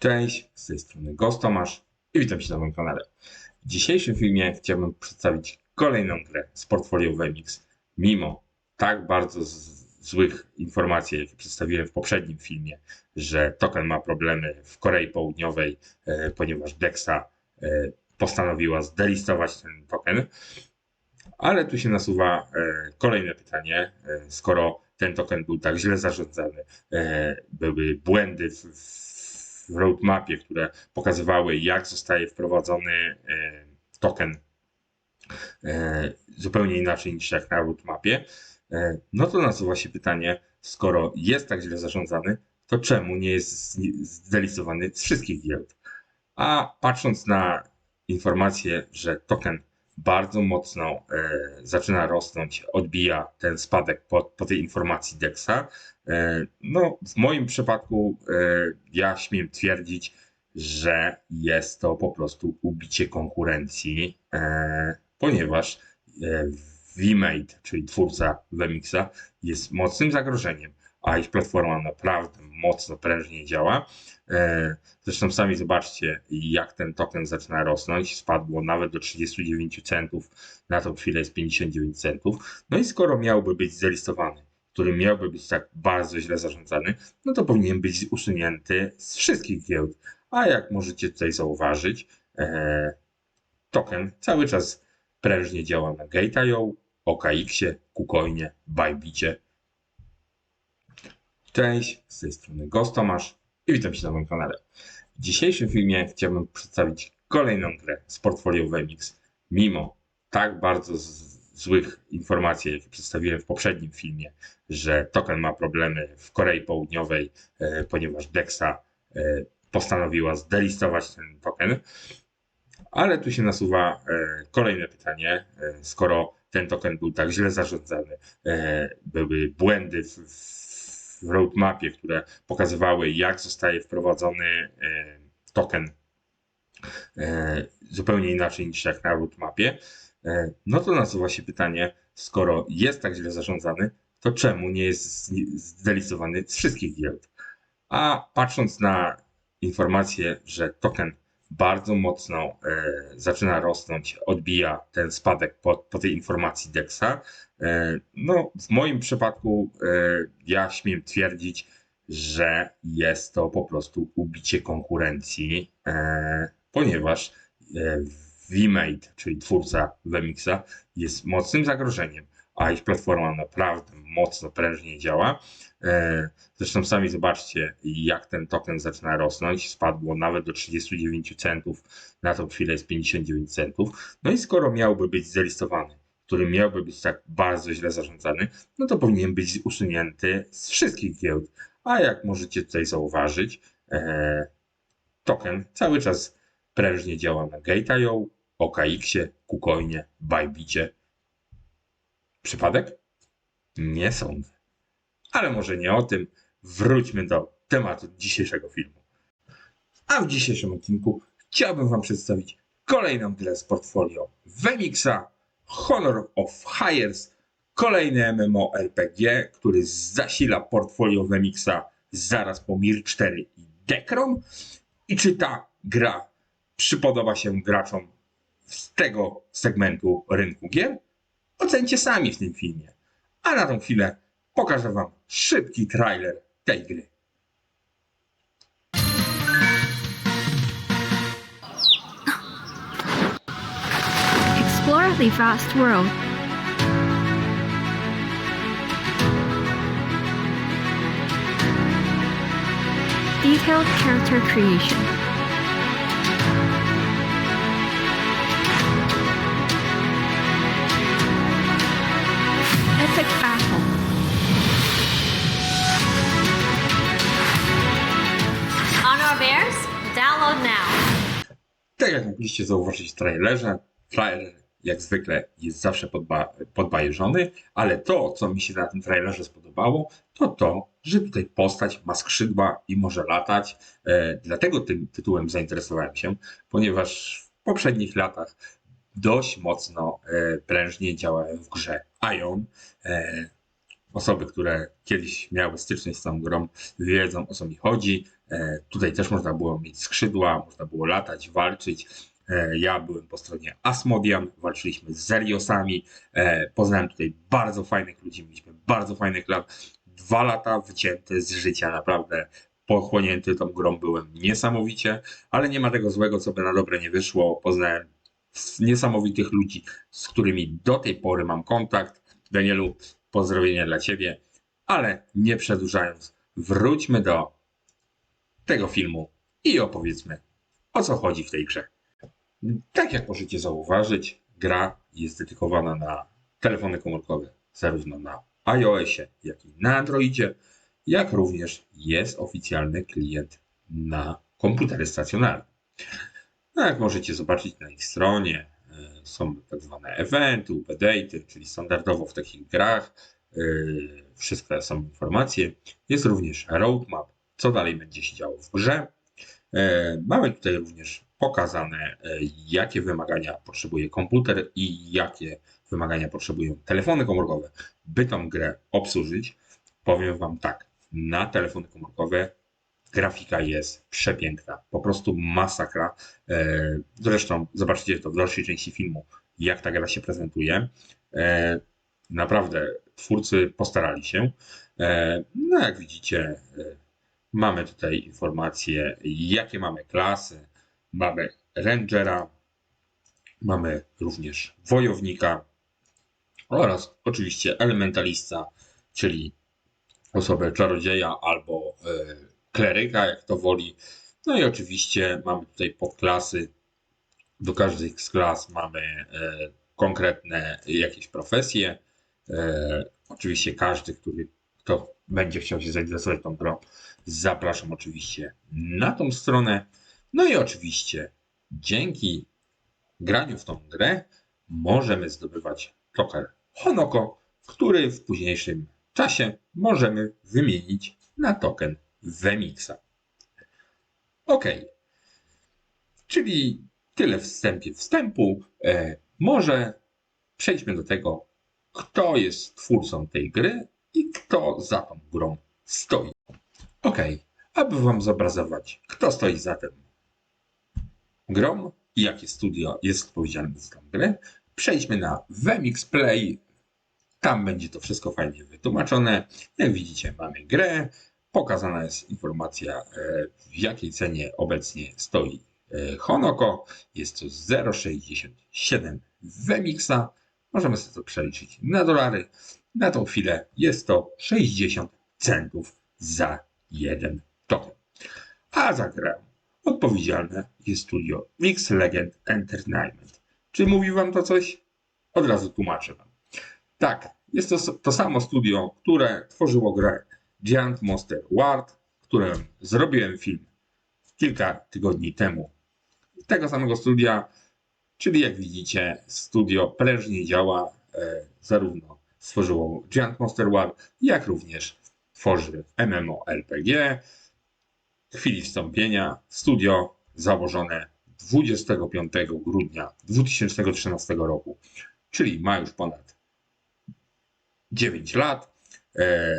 Cześć, z tej strony Ghost Tomasz i witam Cię na moim kanale. W dzisiejszym filmie chciałbym przedstawić kolejną grę z portfolio Wemix. Mimo tak bardzo złych informacji, jakie przedstawiłem w poprzednim filmie, że token ma problemy w Korei Południowej, e, ponieważ Dexa e, postanowiła zdelistować ten token. Ale tu się nasuwa e, kolejne pytanie, e, skoro ten token był tak źle zarządzany, e, były błędy w, w roadmapie, które pokazywały, jak zostaje wprowadzony e, token e, zupełnie inaczej niż jak na roadmapie, e, no to nasuwa się pytanie, skoro jest tak źle zarządzany, to czemu nie jest zdelistowany z wszystkich giełd? A patrząc na informację, że token bardzo mocno e, zaczyna rosnąć, odbija ten spadek po, po tej informacji DEXa. E, no, w moim przypadku e, ja śmiem twierdzić, że jest to po prostu ubicie konkurencji, ponieważ VMate, czyli twórca Wemixa, jest mocnym zagrożeniem, a ich platforma naprawdę mocno prężnie działa. E, Zresztą sami zobaczcie, jak ten token zaczyna rosnąć. Spadło nawet do 39 centów, na tą chwilę jest 59 centów. No i skoro miałby być zelistowany, który miałby być tak bardzo źle zarządzany, no to powinien być usunięty z wszystkich giełd. A jak możecie tutaj zauważyć, e, token cały czas prężnie działa na Gate.io, OKX-ie, KuCoinie, Bybicie. Cześć, z tej strony Ghost Tomasz i witam Cię na moim kanale. W dzisiejszym filmie chciałbym przedstawić kolejną grę z portfolio Wemix. Mimo tak bardzo złych informacji, jakie przedstawiłem w poprzednim filmie, że token ma problemy w Korei Południowej, e, ponieważ Dexa e, postanowiła zdelistować ten token. Ale tu się nasuwa e, kolejne pytanie, e, skoro ten token był tak źle zarządzany, e, były błędy w, w roadmapie, które pokazywały, jak zostaje wprowadzony e, token e, zupełnie inaczej niż jak na roadmapie, e, no to nasuwa się pytanie, skoro jest tak źle zarządzany, to czemu nie jest zdelistowany z wszystkich giełd? A patrząc na informację, że token bardzo mocno e, zaczyna rosnąć, odbija ten spadek po, po tej informacji DEXa, e, no w moim przypadku e, ja śmiem twierdzić, że jest to po prostu ubicie konkurencji, ponieważ VMate, czyli twórca Wemixa, jest mocnym zagrożeniem, a ich platforma naprawdę mocno prężnie działa. E, Zresztą sami zobaczcie, jak ten token zaczyna rosnąć. Spadło nawet do 39 centów, na tą chwilę jest 59 centów. No i skoro miałby być zelistowany, który miałby być tak bardzo źle zarządzany, no to powinien być usunięty z wszystkich giełd. A jak możecie tutaj zauważyć, e, token cały czas prężnie działa na Gate.io, OKX-ie, KuCoinie, Bybicie. Przypadek? Nie sądzę. Ale może nie o tym. Wróćmy do tematu dzisiejszego filmu. A w dzisiejszym odcinku chciałbym Wam przedstawić kolejną grę z portfolio Wemixa, Honor of Hires, kolejny MMORPG, który zasila portfolio Wemixa zaraz po Mir 4 i Dekron. I czy ta gra przypodoba się graczom z tego segmentu rynku gier? Ocencie sami w tym filmie. A na tą chwilę pokażę Wam szybki trailer tej gry. Explore the vast world. Detailed character creation. Mogliście zauważyć w trailerze, trailer jak zwykle jest zawsze podba podbajeżony, ale to, co mi się na tym trailerze spodobało, to to, że tutaj postać ma skrzydła i może latać. E, dlatego tym tytułem zainteresowałem się, ponieważ w poprzednich latach dość mocno e, prężnie działałem w grze Ion. E, osoby, które kiedyś miały styczność z tą grą, wiedzą o co mi chodzi. E, tutaj też można było mieć skrzydła, można było latać, walczyć. E, ja byłem po stronie Asmodian, walczyliśmy z Zeriosami. E, poznałem tutaj bardzo fajnych ludzi, mieliśmy bardzo fajnych lat. Dwa lata wycięte z życia, naprawdę pochłonięty tą grą byłem niesamowicie, ale nie ma tego złego, co by na dobre nie wyszło. Poznałem niesamowitych ludzi, z którymi do tej pory mam kontakt. Danielu, pozdrowienia dla Ciebie, ale nie przedłużając, wróćmy do tego filmu i opowiedzmy, o co chodzi w tej grze. Tak jak możecie zauważyć, gra jest dedykowana na telefony komórkowe, zarówno na iOSie, jak i na Androidzie, jak również jest oficjalny klient na komputery stacjonarne. No, jak możecie zobaczyć na ich stronie, e, są tak zwane eventy, update'y, czyli standardowo w takich grach e, wszystkie są informacje. Jest również roadmap, co dalej będzie się działo w grze. E, Mamy tutaj również pokazane, e, jakie wymagania potrzebuje komputer i jakie wymagania potrzebują telefony komórkowe, by tą grę obsłużyć. Powiem Wam tak, na telefony komórkowe grafika jest przepiękna, po prostu masakra. E, Zresztą zobaczycie to w dalszej części filmu, jak ta gra się prezentuje. Naprawdę twórcy postarali się. No jak widzicie, mamy tutaj informacje, jakie mamy klasy. Mamy rangera, mamy również wojownika oraz oczywiście elementalista, czyli osobę czarodzieja albo e, kleryka, jak to woli. No i oczywiście mamy tutaj podklasy. Do każdej z klas mamy e, konkretne jakieś profesje. E, oczywiście każdy, który kto będzie chciał się zainteresować tą grą, zapraszam oczywiście na tą stronę. No i oczywiście dzięki graniu w tą grę możemy zdobywać token Honoko, który w późniejszym czasie możemy wymienić na token Wemixa. Ok. Czyli tyle wstępie wstępu. E, może przejdźmy do tego, kto jest twórcą tej gry i kto za tą grą stoi. Ok. Aby Wam zobrazować, kto stoi za tym grą i jakie studio jest odpowiedzialne za tę grę, przejdźmy na Vemix Play. Tam będzie to wszystko fajnie wytłumaczone. Jak widzicie, mamy grę. Pokazana jest informacja, e, w jakiej cenie obecnie stoi e, Honoko. Jest to 0,67 Vemixa. Możemy sobie to przeliczyć na dolary. Na tą chwilę jest to 60 centów za jeden token. A za grę odpowiedzialne jest studio Mix Legend Entertainment. Czy mówi wam to coś? Od razu tłumaczę wam. Tak, jest to to samo studio, które tworzyło grę Giant Monster Ward, którym zrobiłem film kilka tygodni temu. Tego samego studia, czyli jak widzicie, studio prężnie działa, e, zarówno stworzyło Giant Monster Ward, jak również tworzy MMORPG. W chwili wstąpienia studio założone 25 grudnia 2013 roku, czyli ma już ponad 9 lat. E,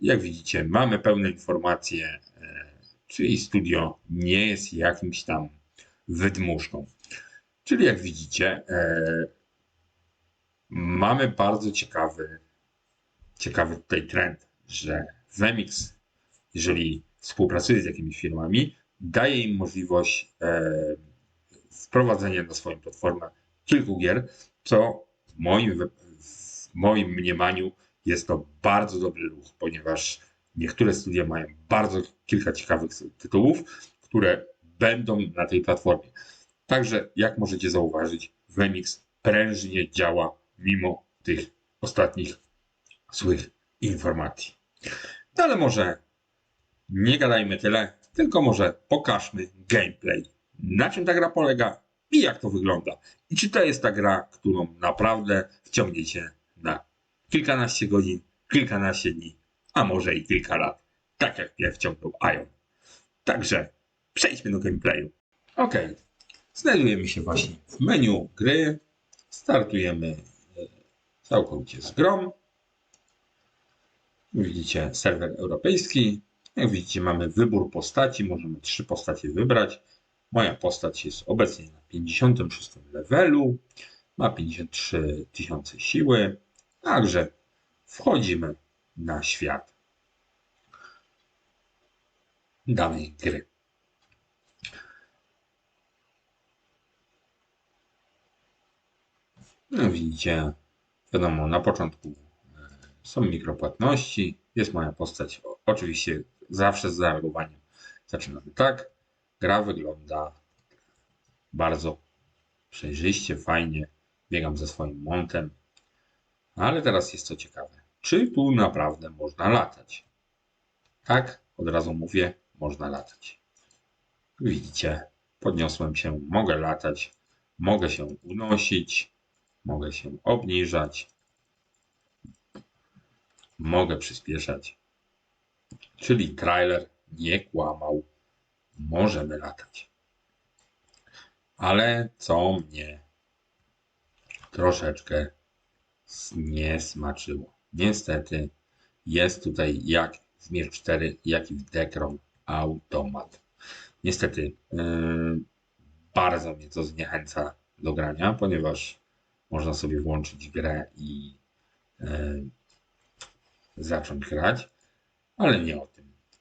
Jak widzicie, mamy pełne informacje, e, czyli studio nie jest jakimś tam wydmuszką. Czyli jak widzicie, e, mamy bardzo ciekawy, ciekawy tutaj trend, że Vemix, jeżeli współpracuje z jakimiś firmami, daje im możliwość e, wprowadzenia na swoją platformę kilku gier, co w moim, w moim mniemaniu jest to bardzo dobry ruch, ponieważ niektóre studia mają bardzo kilka ciekawych tytułów, które będą na tej platformie. Także, jak możecie zauważyć, Vemix prężnie działa mimo tych ostatnich złych informacji. No ale może nie gadajmy tyle, tylko może pokażmy gameplay. Na czym ta gra polega i jak to wygląda. I czy to jest ta gra, którą naprawdę wciągniecie na kilkanaście godzin, kilkanaście dni, a może i kilka lat. Tak jak mnie wciągnął Ion. Także przejdźmy do gameplayu. Ok. Znajdujemy się właśnie w menu gry. Startujemy e, całkowicie z grą. Widzicie serwer europejski. Jak widzicie, mamy wybór postaci. Możemy trzy postacie wybrać. Moja postać jest obecnie na 56 levelu. Ma 53 tysiące siły. Także wchodzimy na świat danej gry. No widzicie, wiadomo, na początku są mikropłatności, jest moja postać, oczywiście zawsze z zareagowaniem. Zaczynamy tak, gra wygląda bardzo przejrzyście, fajnie, biegam ze swoim montem, ale teraz jest co ciekawe, czy tu naprawdę można latać? Tak, od razu mówię, można latać. Widzicie, podniosłem się, mogę latać, mogę się unosić, mogę się obniżać, mogę przyspieszać. Czyli trailer nie kłamał, możemy latać. Ale co mnie troszeczkę nie smaczyło. Niestety jest tutaj jak w Mir 4, jak i w Dekron automat. Niestety yy, bardzo mnie to zniechęca do grania, ponieważ można sobie włączyć grę i yy, zacząć grać, ale nie o tym.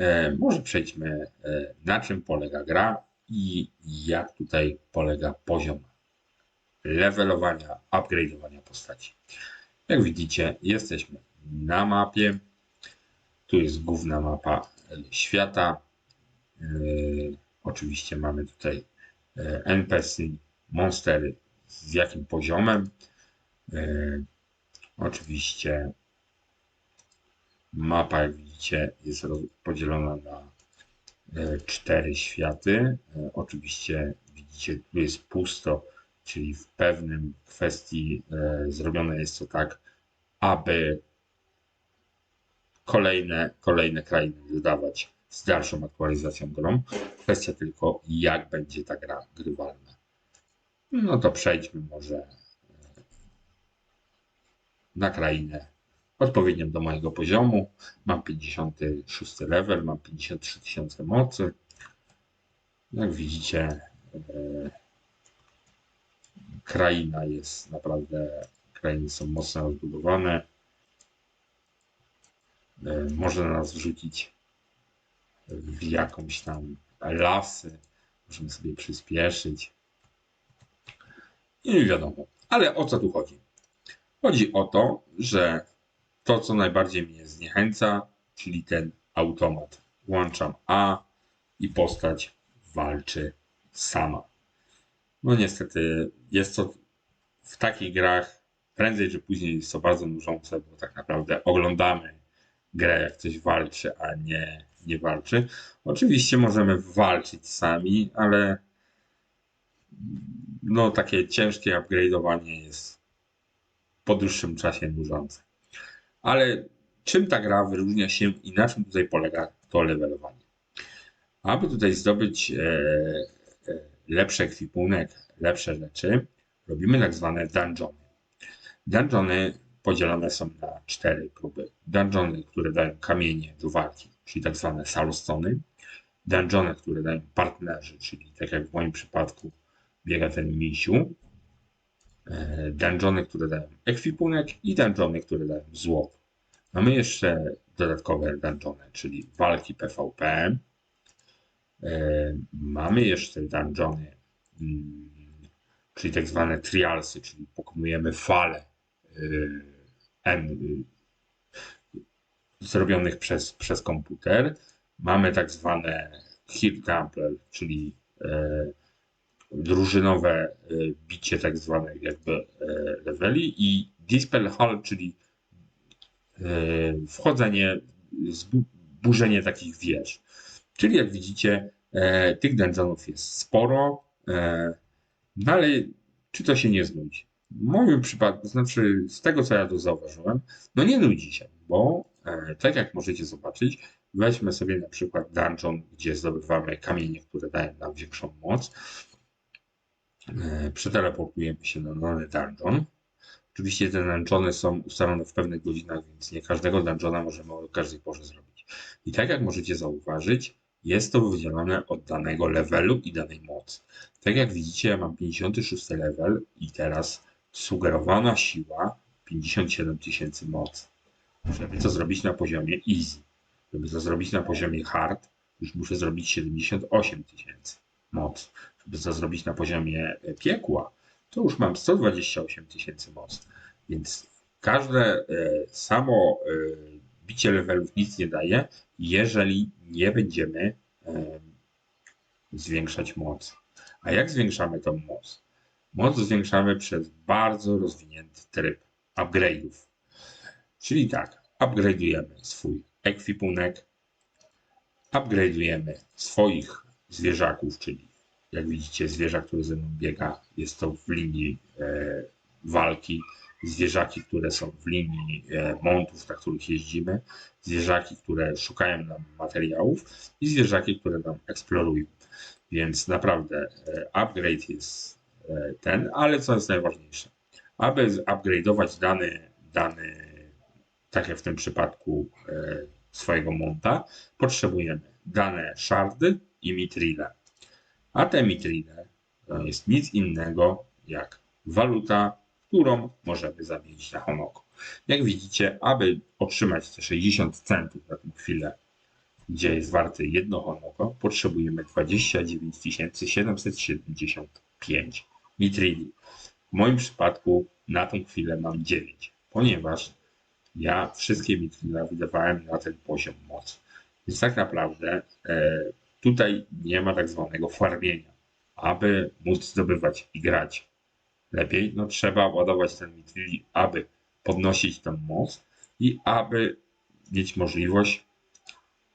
E, może przejdźmy, e, na czym polega gra i jak tutaj polega poziom levelowania, upgrade'owania postaci. Jak widzicie, jesteśmy na mapie. Tu jest główna mapa świata. E, oczywiście mamy tutaj NPC-y, monstery z jakim poziomem. Oczywiście mapa, jak widzicie, jest podzielona na e, cztery światy. E, Oczywiście widzicie, tu jest pusto, czyli w pewnym kwestii e, zrobione jest to tak, aby kolejne, kolejne krainy dodawać z dalszą aktualizacją grą. Kwestia tylko, jak będzie ta gra grywalna. No to przejdźmy może na krainę odpowiednią do mojego poziomu. Mam 56 level, mam 53 tysiące mocy. Jak widzicie, e, kraina jest naprawdę, krainy są mocno rozbudowane. E, Może nas wrzucić w jakąś tam lasy. Możemy sobie przyspieszyć. I wiadomo. Ale o co tu chodzi? Chodzi o to, że to, co najbardziej mnie zniechęca, czyli ten automat. Włączam A i postać walczy sama. No niestety jest to w takich grach prędzej czy później jest to bardzo nużące, bo tak naprawdę oglądamy grę, jak ktoś walczy, a nie, nie walczy. Oczywiście możemy walczyć sami, ale no takie ciężkie upgrade'owanie jest po dłuższym czasie nużące. Ale czym ta gra wyróżnia się i na czym tutaj polega to levelowanie? Aby tutaj zdobyć e, e, lepszy ekwipunek, lepsze rzeczy, robimy tak zwane dungeony. Dungeony podzielone są na cztery próby. Dungeony, które dają kamienie do walki, czyli tak zwane salostony. Dungeony, które dają partnerzy, czyli tak jak w moim przypadku biega ten misiu. E, Dungeony, które dają ekwipunek i dungeony, które dają złoto. Mamy jeszcze dodatkowe dungeony, czyli walki PvP. E, Mamy jeszcze dungeony, mm, czyli tak zwane trialsy, czyli pokonujemy fale y, zrobionych przez, przez komputer. Mamy tak zwane hit Gampler, czyli e, drużynowe e, bicie tak zwane jakby e, leveli i Dispel Hall, czyli e, wchodzenie, burzenie takich wież. Czyli jak widzicie, tych dungeonów jest sporo, no ale czy to się nie znudzi? W moim przypadku, znaczy z tego co ja tu zauważyłem, no nie nudzi się, bo tak jak możecie zobaczyć, weźmy sobie na przykład dungeon, gdzie zdobywamy kamienie, które dają nam większą moc. E, Przeteleportujemy się na dany dungeon. Oczywiście te dungeony są ustalone w pewnych godzinach, więc nie każdego dungeona możemy o każdej porze zrobić. I tak jak możecie zauważyć, jest to wydzielone od danego levelu i danej mocy. Tak jak widzicie, ja mam 56 level i teraz sugerowana siła 57 tysięcy mocy. Żeby to zrobić na poziomie easy, żeby to zrobić na poziomie hard, już muszę zrobić 78 tysięcy mocy. To zrobić na poziomie e, piekła, to już mam 128 tysięcy mocy. Więc każde e, samo e, bicie levelów nic nie daje, jeżeli nie będziemy zwiększać mocy. A jak zwiększamy tą moc? Moc zwiększamy przez bardzo rozwinięty tryb upgrade'ów. Czyli tak, upgrade'ujemy swój ekwipunek, upgrade'ujemy swoich zwierzaków, czyli jak widzicie zwierzak, który ze mną biega, jest to w linii e, walki, zwierzaki, które są w linii e, montów, na których jeździmy, zwierzaki, które szukają nam materiałów i zwierzaki, które nam eksplorują. Więc naprawdę e, upgrade jest ten, ale co jest najważniejsze? Aby upgrade'ować dany, dany, tak jak w tym przypadku swojego monta, potrzebujemy dane shardy i mitrile. A te mitrile to jest nic innego jak waluta, którą możemy zamienić na honoko. Jak widzicie, aby otrzymać te 60 centów na tę chwilę, gdzie jest warty jedno honoko, potrzebujemy 29 775 mitrili. W moim przypadku na tą chwilę mam 9, ponieważ ja wszystkie mitrile wydawałem na ten poziom mocy. Więc tak naprawdę e, tutaj nie ma tak zwanego farmienia. Aby móc zdobywać i grać lepiej, no trzeba ładować ten mitrili, aby podnosić tę moc i aby mieć możliwość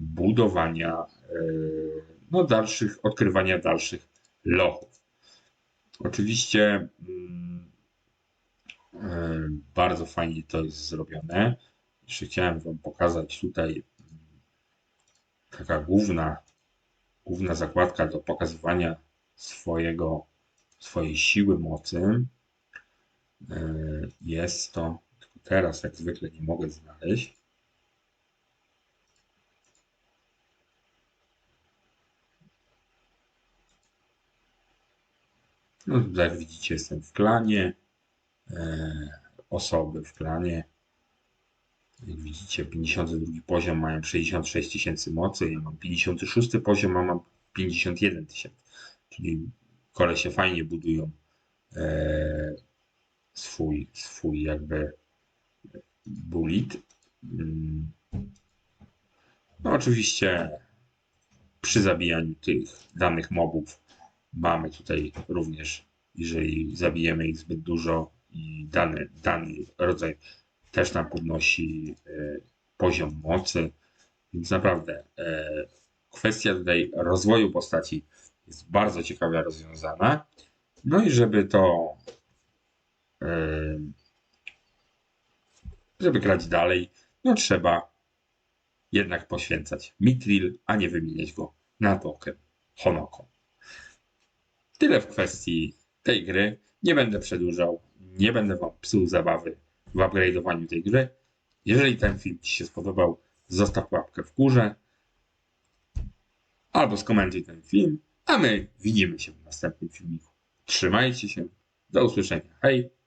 budowania, e, no dalszych, odkrywania dalszych lochów. Oczywiście mm, e, bardzo fajnie to jest zrobione. Jeszcze chciałem Wam pokazać tutaj mm, taka główna, główna zakładka do pokazywania swojego, swojej siły mocy. E, Jest to, teraz jak zwykle nie mogę znaleźć. No, jak widzicie, jestem w klanie. E, osoby w klanie. Jak widzicie, 52 poziom mają 66 tysięcy mocy. Ja mam 56 poziom, a mam 51 tysięcy. Czyli kole się fajnie budują e, swój, swój jakby bullet. Mm. No oczywiście przy zabijaniu tych danych mobów mamy tutaj również, jeżeli zabijemy ich zbyt dużo i dany, dany rodzaj też nam podnosi e, poziom mocy. Więc naprawdę e, kwestia tutaj rozwoju postaci jest bardzo ciekawie rozwiązana. No i żeby to e, żeby grać dalej, no trzeba jednak poświęcać Mitril, a nie wymieniać go na token Honoko. Tyle w kwestii tej gry. Nie będę przedłużał, nie będę wam psuł zabawy w upgrade'owaniu tej gry. Jeżeli ten film Ci się spodobał, zostaw łapkę w górze albo skomentuj ten film, a my widzimy się w następnym filmiku. Trzymajcie się, do usłyszenia. Hej!